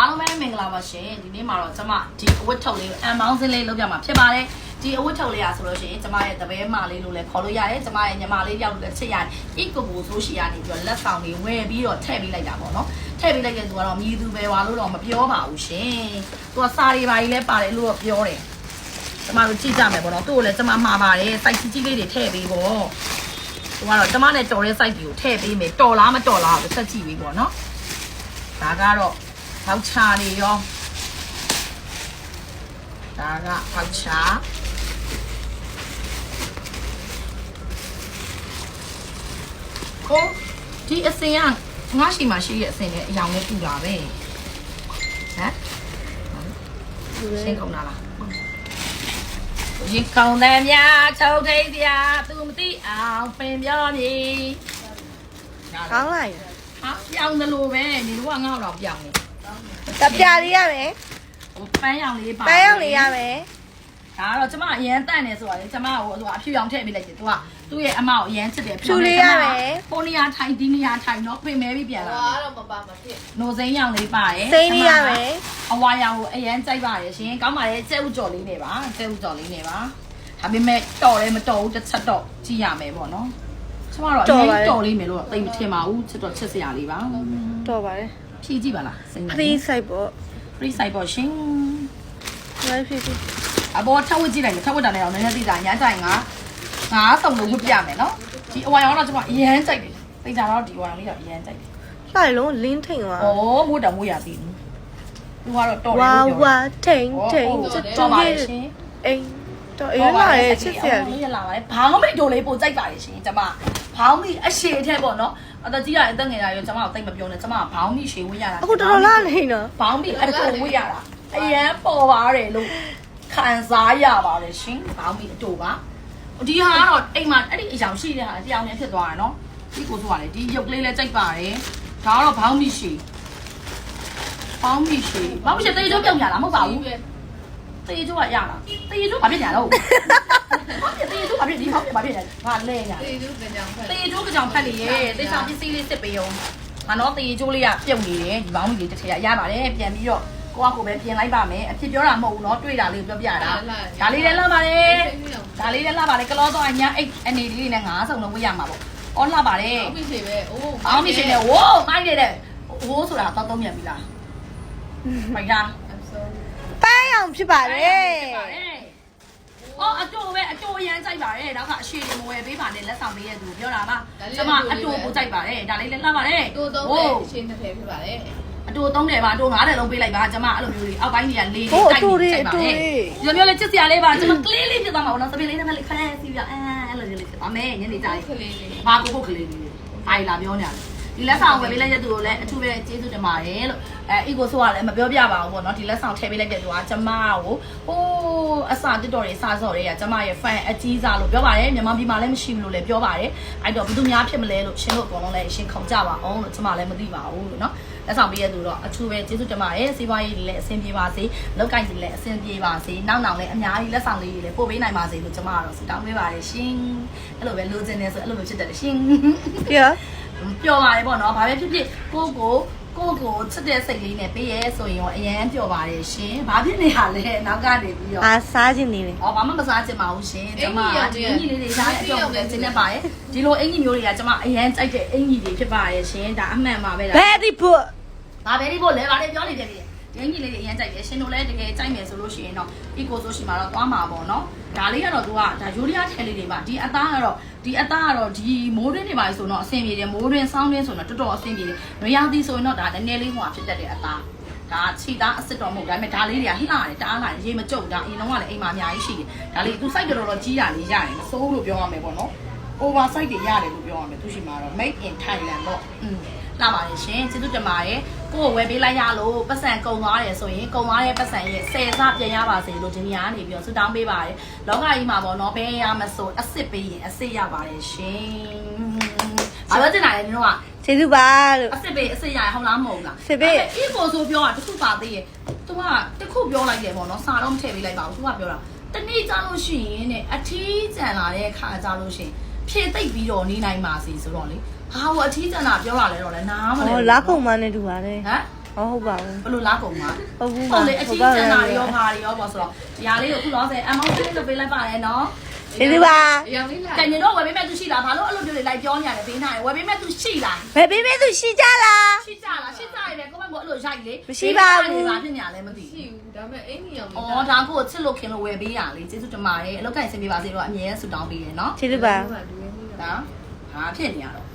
အားလုံးပဲမင်္ဂလာပါရှင်ဒီနေ့မှာတော့ကျမဒီအဝတ်ထုတ်လေးကိုအန်မောင်းစင်းလေးလုပ်ပြမှာဖြစ်ပါတယ်ဒီအဝတ်ထုတ်လေးอ่ะဆိုလို့ရှိရင်ကျမရဲ့တပည့်မလေးလို့လည်းခေါ်လို့ရတယ်ကျမရဲ့ညီမလေးတယောက်လို့လည်းချစ်ရတယ်အီကိုဘူဆိုရှိရနေပြီးတော့လက်ဆောင်လေးဝယ်ပြီးတော့ထည့်ပေးလိုက်တာပေါ့နော်ထည့်ပေးလိုက်တဲ့သူကတော့မြည်သူပဲဝါလို့တော့မပြောပါဘူးရှင်သူကစာရီပါကြီးလည်းပါတယ်လို့တော့ပြောတယ်ကျမတို့ကြည့်ကြမယ်ပေါ့နော်သူ့ကိုလည်းကျမမှာပါတယ်စိုက်ကြီးကြီးလေးတွေထည့်ပေးပေါ့သူကတော့ကျမနဲ့တော်တဲ့ site တွေကိုထည့်ပေးမယ်တော်လားမတော်လားကိုဆက်ကြည့်ပေးပေါ့နော်ဒါကတော့ ထောက်ချာနေရောဒါကထောက်ချာကိုဒီအစင်ကငါရှိမှရှိရဲ့အစင်နဲ့အယောင်နဲ့ပြူတာပဲဟမ်ရှင်းကုန်တာလားရင်ကောင်းတယ်များချုပ်ထိတ်စရာသူမသိအောင်ပင်ပြောနေကောင်းလိုက်ဟာပြောင်းတယ်လို့ပဲနေတော့ငါ့တော့ပြောင်းနေ တပြားလေးရမယ်ဟိုပန်းရောင်လေးပါပန်းရောင်လေးရမယ်ဒါကတော့ကျမအရန်တန့်နေဆိုတာလေကျမဟိုသူကအဖြူရောင်ထည့်ပေးလိုက်တယ်သူကသူ့ရဲ့အမကိုအရန်ချစ်တယ်ဟိုနေရာထိုင်ဒီနေရာထိုင်တော့ပြင်မဲပြီးပြန်လာဟွာတော့မပါမဖြစ်နိုစိမ်းရောင်လေးပါတယ်စိမ်းလေးရမယ်အဝါရောင်ကိုအရန်ကြိုက်ပါတယ်ရှင်ကောင်းပါလေကျဲဥကြော်လေးနေပါကျဲဥကြော်လေးနေပါဒါပေမဲ့တော်လည်းမတော်ဘူးတစ်ချက်တော့ကြည့်ရမယ်ပေါ့နော်ကျမတော့အရင်တော်လေးမယ်လို့သိမထင်ပါဘူးချစ်တော့ချစ်စရာလေးပါတော့ပါတယ် ဖြည့်ကြည့်ပါလားစိမ်းခရီးဆိုင်ပေါ့ free site ပေါ့ရှင်ဘာဖြစ်ဖြစ်အပေါ်ထပ်ဝစ်ကြည့်လိုက်မယ်ထပ်ဝစ်တာနဲ့တော့နည်းနည်းသိတာရမ်းကြိုင်ငါငါစုံလို့ဝစ်ပြမယ်နော်ဒီအဝါရောင်တော့ကျွန်မအရန်ကြိုက်တယ်သိကြတော့ဒီအဝါရောင်လေးတော့အရန်ကြိုက်တယ်လှရလုံးလင်းထိန်သွားဩမိုးတောင်မိုးရသေးဘူးသူကတော့တော်တယ်ဝါလို့ပြောဝါထိန်ထိန်တယ်ချစ်တော်ပါတူလေရဲ့ရှင်အိမ်တော့အေးလာရဲ့ချစ်စရာလေးရလာပါလေဘောင်းမိတ်တို့လေးပိုကြိုက်ပါလေရှင်ကျွန်မ ဘောင်းမိအရှည်ထဲပေါ့နော်အတကြီးရအသက်ငယ်ရရောကျွန်မကိုတိတ်မပြောနဲ့ကျွန်မဘောင်းမိရှည်ဝေးရတာအခုတော်တော်လာနေနော်ဘောင်းမိအတူဝေးရတာအရန်ပေါ်ပါတယ်လို့ခံစားရပါတယ်ရှင်ဘောင်းမိအတူပါဒီဟာကတော့အိမ်မှာအဲ့ဒီအယောင်ရှိတဲ့ဟာတရားနဲ့ဖြစ်သွားတယ်နော်ဒီကိုဆိုရလေဒီရုပ်ကလေးလည်းကြိုက်ပါတယ်ဒါကတော့ဘောင်းမိရှည်ဘောင်းမိရှည်ဘောင်းမိရှည်တေးကျုပ်ပြောင်းရလားမဟုတ်ပါဘူး ပဲ တေးကျိုးကရလားတေးကျိုးဘာဖြစ်ညာတော့ဘာဖြစ်တေးကျိုးဘာဖြစ်ဒီဟောက်ဘာဖြစ်လဲဘာလဲညာ တေးသူကကြောင်ဖက် တေးကျိုးကြောင်ဖက်လေရဲ့တေးချောင်ပစ္စည်းလေးစစ်ပေးအောင်ငါတော့တေးကျိုးလေးကပြုတ်နေတယ်ဒီဘောင်းကြီးလေးတစ်ထည့်ရရပါတယ်ပြန်ပြီးတော့ကိုကကိုပဲပြင်လိုက်ပါမယ်အဖြစ်ပြောတာမဟုတ်ဘူးเนาะတွေ့တာလေးပြောပြတာဒါလေးလည်းလှပါတယ်ဒါလေးလည်းလှပါတယ်ကလောတော့အညာအိတ်အနေလေးနဲ့ငါးစုံလုံးဝေးရမှာပေါ့အော်လှပါတယ် အောက်ပြီပဲအိုး အောင်းမိရှင်နဲ့ဝိုးမိုင်းနေတဲ့ဝိုးဆိုတာတော့သုံးမြတ်ပြီလားမိုက်လား ပန်း ရောင်ဖြစ်ပါတယ်အော်အတူပဲအတူအရန်ကြိုက်ပါတယ်နောက်ကအရှိတွေမဝယ်ပေးပါနဲ့လက်ဆောင်ပေးရသူပြောတာပါကျမအတူကိုကြိုက်ပါတယ်ဒါလေးလည်းလှပါတယ်တိုးတော့ပဲရှင်းတစ်ထည်ဖြစ်ပါလေအတူသုံးတယ်ပါအတူငါးတယ်လုံးပေးလိုက်ပါကျမအဲ့လိုမျိုးလေးအောက်ပိုင်းတွေကလေးလေးတိုက်နေကြိုက်ပါတယ်ဒီလိုမျိုးလေးချစ်စရာလေးပါကျမကလေးလေးဖြစ်သွားမှာပေါ့နော်သပင်လေးနဲ့ပဲလေးခရဲစီးပြအဲအဲ့လိုလေးဖြစ်ပါမယ်ညနေကြရင်ခလေးလေးဘာကိုကိုကလေးလေးအိုင်လာပြောနေတယ် ဒီလက်ဆောင်ဝယ်ပေးလိုက်တဲ့သူကိုလည်းအထူးပဲကျေးဇူးတင်ပါတယ်လို့အဲအီကိုဆိုကလည်းမပြောပြပါဘူးပေါ့နော်ဒီလက်ဆောင်ထည့်ပေးလိုက်တဲ့သူကကျမကိုဟိုးအစာတက်တော်တွေစာစော်တွေကကျမရဲ့ fan အကြီးစားလို့ပြောပါတယ်မြန်မာပြည်မှာလည်းမရှိဘူးလို့လည်းပြောပါတယ်အဲ့တော့ဘယ်သူများဖြစ်မလဲလို့ရှင်တို့အကုန်လုံးလည်းရှင်ခုံကြပါအောင်လို့ကျမလည်းမသိပါဘူးလို့နော်လက်ဆောင်ပေးရသူတော့အထူးပဲကျေးဇူးတင်ပါတယ်စီးပွားရေးတွေလည်းအဆင်ပြေပါစေလောက်ကိုင်းတွေလည်းအဆင်ပြေပါစေနောက်နောက်လည်းအများကြီးလက်ဆောင်လေးတွေလည်းပို့ပေးနိုင်ပါစေလို့ကျမကတော့ဆုတောင်းပေးပါတယ်ရှင်အဲ့လိုပဲလိုချင်တယ်ဆိုအဲ့လိုမျိုးဖြစ်တတ်တယ်ရှင်ပြော ပျော်ပါတယ်ပေါ့နော်ဘာပဲဖြစ်ဖြစ်ကိုကိုကိုကိုချစ်တဲ့စိတ်လေးနဲ့ပေးရဲဆိုရင်ရောအရန်ပျော်ပါတယ်ရှင်ဘာဖြစ်နေရလဲနောက်ကနေပြီးတော့အားစားခြင်းနေတယ်အော်ဘာမှမစားချင်ပါဘူးရှင်ကျွန်မဒီအင်ကြီးလေးတွေစားတဲ့အကြောင်းကိုသင်နေပါရဲ့ဒီလိုအင်ကြီးမျိုးတွေကကျွန်မအရန်ကြိုက်တဲ့အင်ကြီးတွေဖြစ်ပါရဲ့ရှင်ဒါအမှန်ပါပဲလားဘယ်ဒီဖို့ဘာပဲဒီဖို့လဲဘာလဲပြောနေတယ် ဒီအင်ကြီးလေးတွေအရန်ကြိုက်တယ်ရှင်တို့လည်းတကယ်ကြိုက်မယ်ဆိုလို့ရှိရင်တော့ eco ဆိုရှင်မှာတော့သွားမှာပေါ့နော်ဒါလေးကတော့သူကဒါယူရီးယားထဲလေးတွေပါဒီအသားကတော့ဒီအသားကတော့ဒီမိုးတွင်းတွေပါဆိုတော့အဆင်ပြေတယ်မိုးတွင်းဆောင်းတွင်းဆိုတော့တော်တော်အဆင်ပြေတယ်နွေရာသီဆိုရင်တော့ဒါနည်းနည်းလေးဟိုဖြစ်တတ်တဲ့အသားဒါခြေသားအစ်စ်တော်မဟုတ်ဒါပေမဲ့ဒါလေးတွေကလှတယ်တအားလှတယ်ရေမကြုတ်ဒါအရင်တော့ကလည်းအိမ်မှာအများကြီးရှိတယ်ဒါလေးသူစိုက်တော်တော်ကြီးတာလေးရတယ်မစိုးလို့ပြောရမယ်ပေါ့နော် over site တွေရတယ်လို့ပြောရမယ်သူရှိမှာတော့ made in Thailand ပေါ့อืมလာပါလေရှင်ကျေးဇူးတင်ပါတယ်ကိုကိုဝယ်ပေးလိုက်ရလို့ပတ်စံကုန်သွားတယ်ဆိုရင်ကုန်သွားတဲ့ပတ်စံရဲ့10ဆပြန်ရပါစေလို့ဒီနေရာကနေပြီးတော့ဆုတောင်းပေးပါတယ်လောကကြီးမှာပေါ့နော်ဘယ်ရမဆိုအစ်စ်ပေးရင်အစ်စ်ရပါတယ်ရှင်ဘာလို့တင်တာလဲညီတို့ကကျေးဇူးပါလို့အစ်စ်ပေးအစ်စ်ရရဟုတ်လားမဟုတ်လားစစ်ပေးအေးကိုဆိုပြောတာတခုပါသေးရဲ့သူကတခုပြောလိုက်တယ်ပေါ့နော်စာတော့မထည့်ပေးလိုက်ပါဘူးသူကပြောတာတနေ့ကြာလို့ရှိရင်တဲ့အထီးကျန်လာတဲ့ခါကြာလို့ရှိရင် ဖြည့်သိပ်ပြီးတော့နေနိုင်ပါစေဆိုတော့လေဟာဟိုအထီးကျန်တာပြောတာလဲတော့လဲနားမလဲဟောလာခုံမနဲ့တူပါတယ်ဟမ်ဟောဟုတ်ပါဘူးဘယ်လိုလားကုန်မှာဟုတ်ဘူးဟုတ်လေအဟုချင်းတ်ပါကျန်ဘူးတာတွေရောဘာတွေရောပေါ့ဆိုတော့ဒီဟာလေးကိုအခုတော့ဆယ်အမောင်းလေးလုပ်ပေးလိုက်ပါတယ်နော်ကျေးဇူးပါအရောင်လေးလာကံရင်တော့ဝယ်ပေးမဲ့သူရှိလားဘာလို့အဲ့လိုမျိုးတွေလိုက်ပြောနေရလဲဘေးနာဝယ်ပေးမဲ့သူရှိလားဘယ်ပေးပေးသူရှိကြလားရှိကြလားရှိကြရပဲကိုမကအဲ့လိုရိုက်လေမရှိပါဘူးဘာဖြစ်ညာလဲမသိရှိဘူးဒါပေမဲ့အင်ကြီးရောင်။လေးအော်ဒါကိုချစ်လို့ခင်လို့ဝယ်ပေးရလေကျေးဇူးတင်ပါတယ်အလောက်ကင်ဆင်ပေးပါစေတော့အမြဲဆူတောင်းပေးရနော်ကျေးဇူးပါလူရင်းလေး။ ဒါဟာဖြစ်နေရတော့